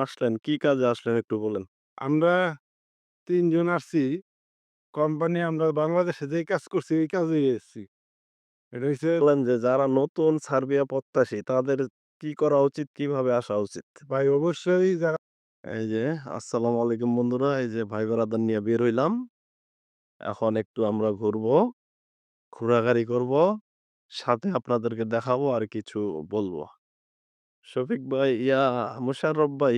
আসলেন? কি কাজে আসলেন একটু বলেন? আমরা তিনজন আসছি। কোম্পানি আমরা বাংলাদেশে যেই কাজ করছি এই কাজেই এসেছি। এটা হইছে বললেন যে যারা নতুন সার্বিয়া প্রত্যাশী তাদের কি করা উচিত? কীভাবে আসা উচিত? ভাই অবশ্যই যারা এই যে আসসালামু আলাইকুম বন্ধুরা। এই যে ভাই ব্রাদার নিয়ে বের হইলাম। এখন একটু আমরা ঘুরবো, ঘোরাঘুরি করব। সাথে আপনাদেরকে দেখাবো আর কিছু বলব। শফিক ভাই ইয়া মোশাররফ ভাই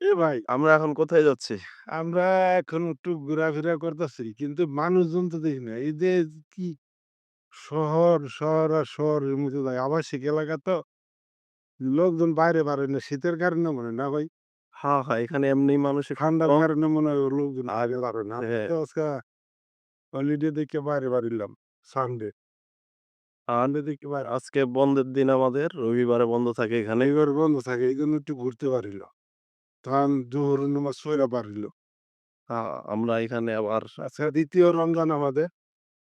এ ভাই আমরা এখন কোথায় যাচ্ছি? আমরা এখন একটু ঘোরাফেরা করতেছি। কিন্তু মানুষজন তো দেখি না। এই যে কি শহর, শহর আর শহরের মধ্যে ভাই আবাসিক এলাকা তো লোকজন বাইরে বাড়ে না। শীতের কারণে মনে হয় না ভাই? হ্যাঁ, হ্যাঁ, এখানে এমনি মানুষ একটু ঠান্ডার কম। কারণে মনে হয় লোকজন বাইরে বাড়ে না। হ্যাঁ। তো আজকে হলিডে দেখে বাইরে বাড়িলাম। সানডে। দেখে আজকে বন্ধের দিন আমাদের। রবিবারে বন্ধ থাকে এখানে। এবার বন্ধ থাকে। এইজন্য একটু ঘুরতে পারিল। তখন জোহরের নামাজ পইড়া পারিল। আমরা এখানে আবার আচ্ছা ২য় রমজান আমাদের।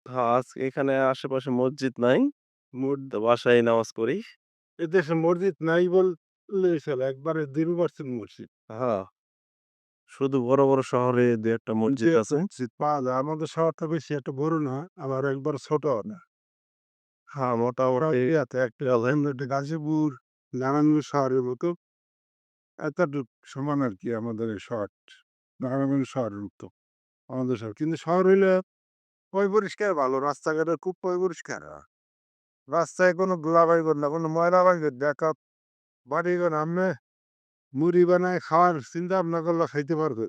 হ্যাঁ, আজকে এখানে আশেপাশে মসজিদ নাই। মোট তো বাসায় নামাজ পড়ি। এদেশে মসজিদ নাই বললেই চলে। একবারে 0% মসজিদ। হ্যাঁ। শুধু বড়, বড় শহরে ২-১ টা মসজিদ আছে। মসজিদ পাওয়া যায়। আমাদের শহরটা বেশি একটা বড় না, আবার একবার ছোটও না। হ্যাঁ, মোটামুটি ইয়াতে একটা একটা গাজীপুর, নারায়ণগঞ্জ শহরের মতো এতটুক সমান আরকি আমাদের এই শহর। নারায়ণগঞ্জ শহরের মতো আমাদের শহর। কিন্তু শহর হইলে পয় পরিষ্কার ভালো। রাস্তাঘাটের খুব পয় পরিষ্কার। রাস্তায় কোনো ধুলাবালি না, কোনো ময়লা বাইর দেখা বাড়িঘর আমনে মুড়ি বানায় খাওয়ার চিন্তা ভাবনা করলে খাইতে পারবে।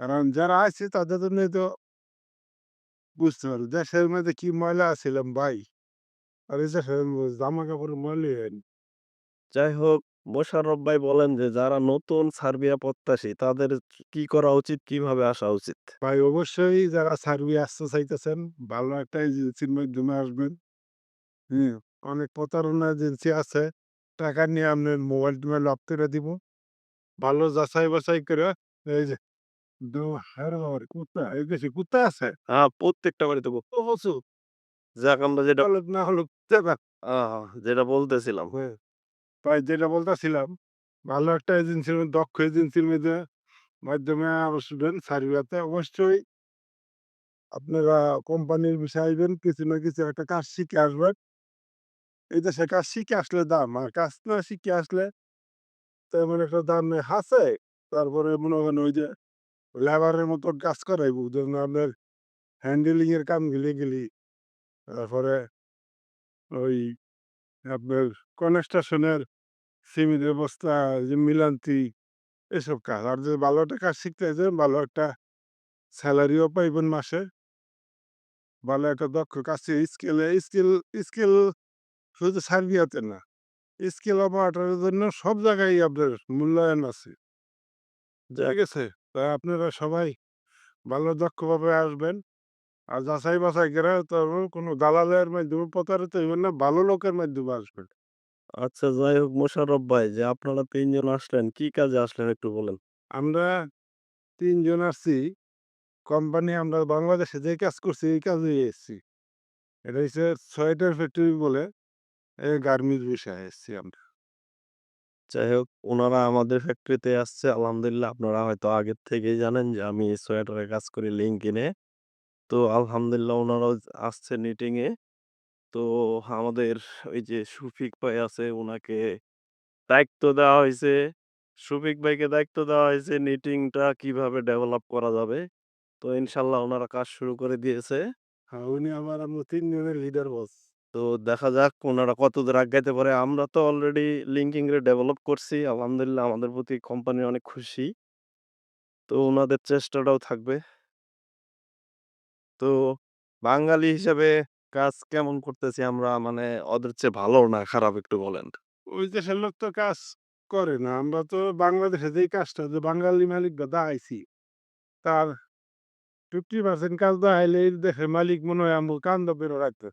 কারণ যারা আছে তাদের জন্যই তো বুঝতে পারবে। দেশের মধ্যে কি ময়লা ছিলাম ভাই। আর এই দেশের জামা কাপড়ের ময়লাই হয়নি। যাই হোক মোশাররফ ভাই বলেন যে যারা নতুন সার্বিয়া প্রত্যাশী তাদের কি করা উচিত? কীভাবে আসা উচিত? ভাই অবশ্যই যারা সার্বিয়া আসতে চাইতেছেন ভালো একটা এজেন্সির মাধ্যমে আসবেন। হুম, অনেক প্রতারণা এজেন্সি আছে। টাকা নিয়ে আপনার মোবাইল-টোবাইল অফ করে দিব। ভালো যাচাই বাছাই করে এই যে দো হায়রে কুত্তা এই দেশে কুত্তা আছে? হ্যাঁ, প্রত্যেকটা বাড়িতে গো ও প্রচুর। যাক আমরা যেটা হলুক না হলুক যাবেন। আ যেটা বলতেছিলাম। হ্যাঁ, ভাই যেটা বলতেছিলাম ভালো একটা এজেন্সির দক্ষ এজেন্সির মধ্যে মাধ্যমে আসবেন সার্বিয়াতে অবশ্যই আপনারা কোম্পানির বিষয়ে আইবেন কিছু না কিছু একটা কাজ শিখে আসবেন। এই দেশে কাজ শিখে আসলে দাম আর কাজ না শিখে আসলে তেমন একটা দাম নেই। আছে তারপরে মনে করেন ওই যে লেবারের মতো কাজ করাইবো যেমন আপনার হ্যান্ডেলিং এর কামগুলি গেলি তারপরে ওই আপনার কনস্ট্রাকশনের সিমেন্টের বস্তা যে মিলান্তি, এসব কাজ। আর যদি ভালো একটা কাজ শিখতে চান ভালো একটা স্যালারিও পাইবেন মাসে। ভালো একটা দক্ষ কাজ স্কিলে স্কিল স্কিল শুধু সার্বিয়াতে না। স্কিল অপারেটরের জন্য সব জায়গায় আপনার মূল্যায়ন আছে। ঠিক আছে? তাই আপনারা সবাই ভালো দক্ষভাবে আসবেন। আর যাচাই বাছাই করে তারপর কোনো দালালের মাধ্যমে প্রতারিত হইবেন না। ভালো লোকের মাধ্যমে আসবেন। আচ্ছা যাই হোক মোশাররফ ভাই যে আপনারা তিনজন আসলেন, কি কাজে আসলেন একটু বলেন? আমরা তিনজন আসছি। কোম্পানি আমরা বাংলাদেশে যে কাজ করছি এই কাজেই এসেছি। এটা হচ্ছে সোয়েটার ফ্যাক্টরি বলে এই গার্মেন্টস বিষয়ে এসেছি আমরা। যাই হোক উনারা আমাদের ফ্যাক্টরিতে আসছে আলহামদুলিল্লাহ। আপনারা হয়তো আগের থেকেই জানেন যে আমি সোয়েটারের কাজ করি লিঙ্কডইনে। তো আলহামদুলিল্লাহ উনারাও আসছে নিটিং এ। তো আমাদের ওই যে শফিক ভাই আছে উনাকে দায়িত্ব দেওয়া হইছে। শফিক ভাইকে দায়িত্ব দেওয়া হয়েছে নিটিংটা কীভাবে ডেভেলপ করা যাবে। তো ইনশাআল্লাহ উনারা কাজ শুরু করে দিয়েছে। হ্যাঁ, উনি আমার আমরা ৩ জনের লিডার বস। তো দেখা যাক উনারা কতদূর আগাইতে পারে। আমরা তো অলরেডি লিঙ্কিং রে ডেভেলপ করছি। আলহামদুলিল্লাহ আমাদের প্রতি কোম্পানি অনেক খুশি। তো ওনাদের চেষ্টাটাও থাকবে। তো বাঙালি হিসাবে কাজ কেমন করতেছি আমরা? মানে ওদের চেয়ে ভালো না খারাপ একটু বলেন? ওই দেশের লোক তো কাজ করে না। আমরা তো বাংলাদেশে যেই কাজটা যে বাঙালি মালিককে দাঁড়াইছি, তার 50% কাজ দাঁড়াইলে এই দেশের মালিক মনে হয় আমগো কান্দা বের রাখবে।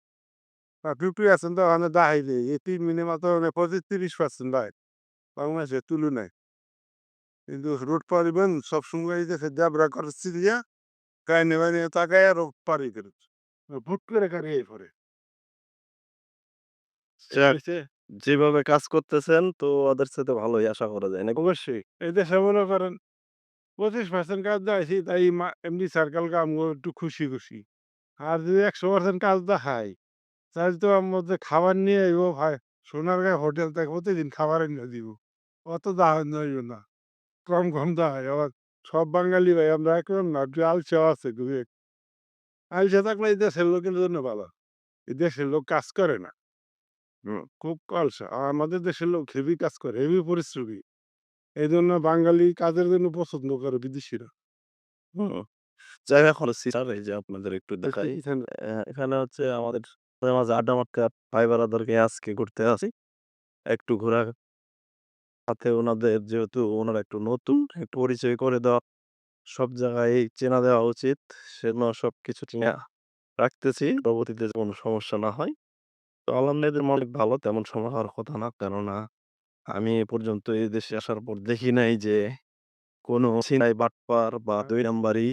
আর 50% তো ওখানে দাঁড়াইলে এই ৩ মিনিমাম তো 25-30% দাঁড়ায় বাংলাদেশের তুলনায়। কিন্তু রোড পরিবহন সবসময় দেশে জাবরা করছে দিয়া কাইনে বাইনে তাকায় আর পারি করে। হুট করে। এটা যাক হইছে যেভাবে কাজ করতেছেন তো ওদের সাথে ভালোই আশা করা যায় না অবশ্যই। এই দেশে মনে করেন ২৫% কাজ দেখাইছি তাই এমনি সার্কেল আমগো একটু খুশি, খুশি। আর যদি ১০০% কাজ দেখাই তাহলে তো আমার মধ্যে খাবার নিয়ে আইব ভাই সোনারগাঁও হোটেল থেকে প্রতিদিন খাবার এনে দিব। অত হইব না। কম, কম দাওয়ায় আবার সব বাঙালি ভাই আমরা একরকম না একটু আলসেও আছে দুই এক আলসে থাকলে এই দেশের লোকের জন্য ভালো। এই দেশের লোক কাজ করে না। হুম, খুব আলসা। আর আমাদের দেশের লোক হেভি কাজ করে, হেভি পরিশ্রমী। এই জন্য বাঙালি কাজের জন্য পছন্দ করে বিদেশিরা। হুম। যাই হোক এখন সিস্টার এই যে আপনাদের একটু দেখাই। অ্যা এখানে হচ্ছে আমাদের মাঝে, মাঝে আড্ডা মারতে ভাই ব্রাদারকে আজকে ঘুরতে আসি। একটু ঘোরা সাথে ওনাদের যেহেতু উনারা একটু নতুন একটু পরিচয় করে দেওয়া সব জায়গায় চেনা দেওয়া উচিত। সেজন্য সবকিছু চিনা রাখতেছি। পরবর্তীতে কোনো সমস্যা না হয়। তো আলহামদুলিল্লাহ অনেক ভালো তেমন সমস্যা হওয়ার কথা না। কেননা আমি এ পর্যন্ত এই দেশে আসার পর দেখি নাই যে কোনো সিনাই বাটপার বা ২ নাম্বারি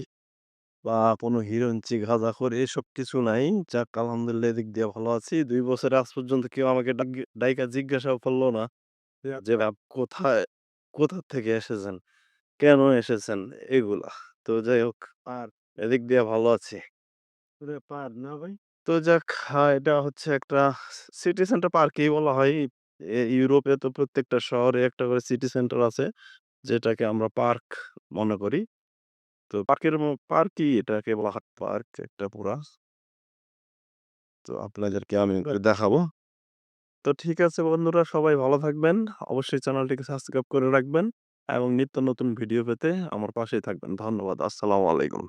বা কোনো হিরোইন গাঁজাখোর এসব কিছু নাই। যাক আলহামদুলিল্লাহ এদিক দিয়ে ভালো আছি। ২ বছরে আজ পর্যন্ত কেউ আমাকে ডাক ডাইকা জিজ্ঞাসাও করল না যে আপ কোথায়, কোথা থেকে এসেছেন? কেন এসেছেন? এগুলা। তো যাই হোক আর এদিক দিয়ে ভালো আছি। ওরে পার না ভাই? তো যাক আ এটা হচ্ছে একটা সিটি সেন্টার পার্কই বলা হয়। এ ইউরোপে তো প্রত্যেকটা শহরে একটা করে সিটি সেন্টার আছে। যেটাকে আমরা পার্ক মনে করি। তো পার্কের ম পার্কই এটাকে বলা হয় পার্ক একটা পুরা। তো আপনাদেরকে আমি দেখাবো। তো ঠিক আছে বন্ধুরা সবাই ভালো থাকবেন। অবশ্যই চ্যানেলটিকে সাবস্ক্রাইব করে রাখবেন এবং নিত্য নতুন ভিডিও পেতে আমার পাশেই থাকবেন। ধন্যবাদ। আসসালামু আলাইকুম।